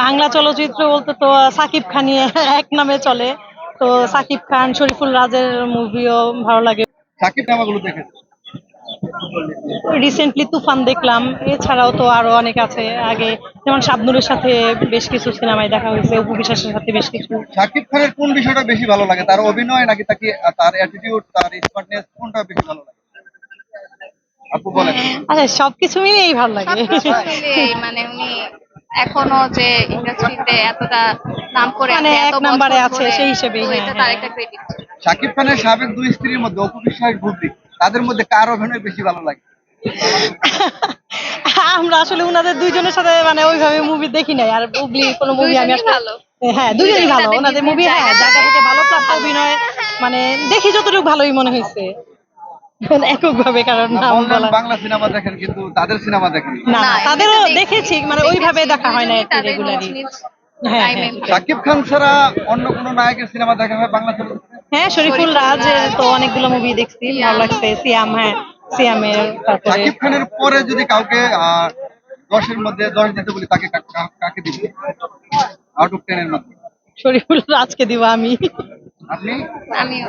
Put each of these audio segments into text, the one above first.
বাংলা চলচ্চিত্র বলতে তো সাকিব খানই এক নামে চলে। তো সাকিব খান শরীফুল রাজের মুভিও ভালো লাগে। সাকিব নামাগুলো দেখেছে রিসেন্টলি তুফান দেখলাম। এছাড়াও তো আরও অনেক আছে। আগে যেমন শাবনুরের সাথে বেশ কিছু সিনেমায় দেখা হয়েছে অপু বিশ্বাসের সাথে বেশ কিছু। সাকিব খানের কোন বিষয়টা বেশি ভালো লাগে? তার অভিনয় নাকি তাকে তার অ্যাটিটিউড তার স্মার্টনেস কোনটা বেশি ভালো লাগে? বলেন। আচ্ছা সবকিছু মিলিয়েই ভালো লাগে। মানে উনি এখনও যে ইন্ডাস্ট্রিতে এতটা নাম করে মানে এক নম্বরে আছে, সেই হিসেবেই, তো হ্যাঁ, এটা হ্যাঁ। তার একটা ক্রেডিট সাকিব খানের সাবেক দুই স্ত্রীর মধ্যে অপু বিশ্বাস বুদ্ধি তাদের মধ্যে কার অভিনয় বেশি ভালো লাগে? আমরা আসলে উনাদের দুইজনের সাথে মানে ওইভাবে মুভি দেখি নাই আর বুবলি কোনো মুভি আমি আসলে ভালো। হ্যাঁ দুইজনই ভালো ওনাদের মুভি হ্যাঁ জায়গা। থেকে ভালো প্লাস অভিনয় মানে দেখি যতটুকু ভালোই মনে হয়েছে। একক ভাবে কারণ নাম বলা বাংলা সিনেমা দেখেন কিন্তু তাদের সিনেমা দেখেন। না তাদেরও দেখেছি মানে ওইভাবে দেখা হয় না তাদের রেগুলারই হ্যাঁ, হ্যাঁ। সাকিব খান ছাড়া অন্য কোনো নায়কের সিনেমা দেখা হয় বাংলা হ্যাঁ শরীফুল রাজ। তো অনেকগুলো মুভি দেখছি সিয়াম। ভালো লাগছে সিয়াম হ্যাঁ সিয়ামের তারপরে সাকিব খানের পরে যদি কাউকে আহ, দশের মধ্যে দশ দিতে বলি তাকে কাকে দিবে? আউট অফ টেন এর মধ্যে। শরীফুল রাজকে দিব আমি। আপনি? আমিও।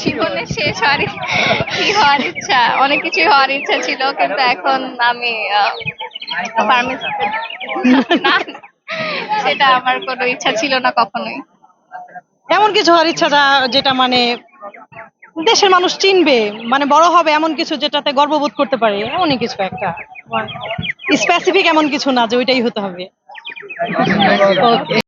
জীবনে শেষ হওয়ার কি হওয়ার ইচ্ছা? অনেক কিছু হওয়ার ইচ্ছা ছিল কিন্তু এখন আমি না। সেটা আমার কোনো ইচ্ছা ছিল না কখনোই। এমন কিছু হওয়ার ইচ্ছাটা যেটা মানে দেশের মানুষ চিনবে মানে বড় হবে এমন কিছু যেটাতে গর্ববোধ করতে পারে এমনই কিছু একটা। স্পেসিফিক এমন কিছু না যে ওইটাই হতে হবে। Okay.